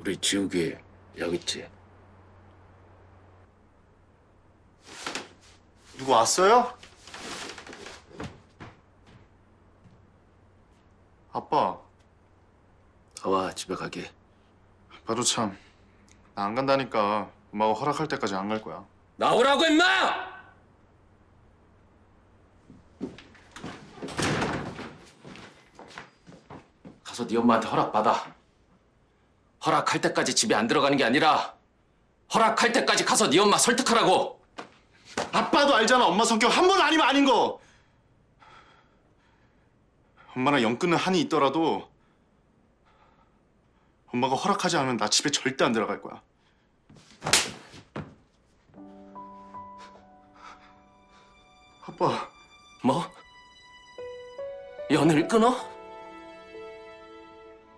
우리 여기 있지. 누구 왔어요? 아빠, 나와 집에 가게. 아빠도 참. 나 안 간다니까. 엄마가 허락할 때까지 안 갈 거야. 나오라고 임마! 가서 네 엄마한테 허락 받아. 허락할 때까지 집에 안 들어가는 게 아니라 허락할 때까지 가서 네 엄마 설득하라고. 아빠도 알잖아. 엄마 성격 한 번 아니면 아닌 거. 엄마랑 영 끊는 한이 있더라도 엄마가 허락하지 않으면 나 집에 절대 안 들어갈 거야. 아빠, 뭐? 연을 끊어?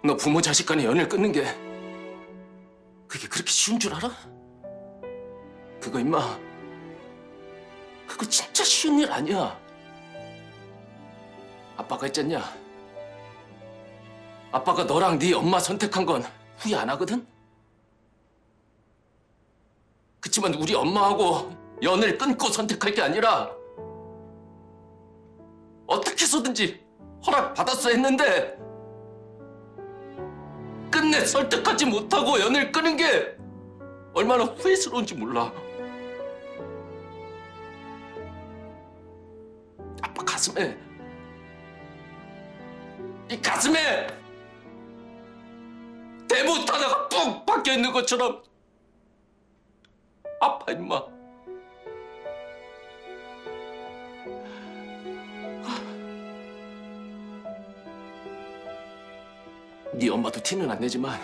너 부모 자식 간의 연을 끊는 게 그게 그렇게 쉬운 줄 알아? 그거 임마 그거 진짜 쉬운 일 아니야 아빠가 있잖냐 아빠가 너랑 네 엄마 선택한 건 후회 안 하거든? 그치만 우리 엄마하고 연을 끊고 선택할 게 아니라 어떻게 해서든지 허락 받았어 했는데 끝내 설득하지 못하고 연을 끄는 게 얼마나 후회스러운지 몰라. 아빠 가슴에 이 가슴에 대못 하나가 푹 박혀 있는 것처럼 아파 임마. 네 엄마도 티는 안 내지만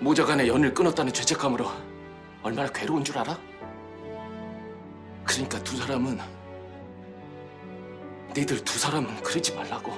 모자간에 연을 끊었다는 죄책감으로 얼마나 괴로운 줄 알아? 그러니까 두 사람은 니들 두 사람은 그러지 말라고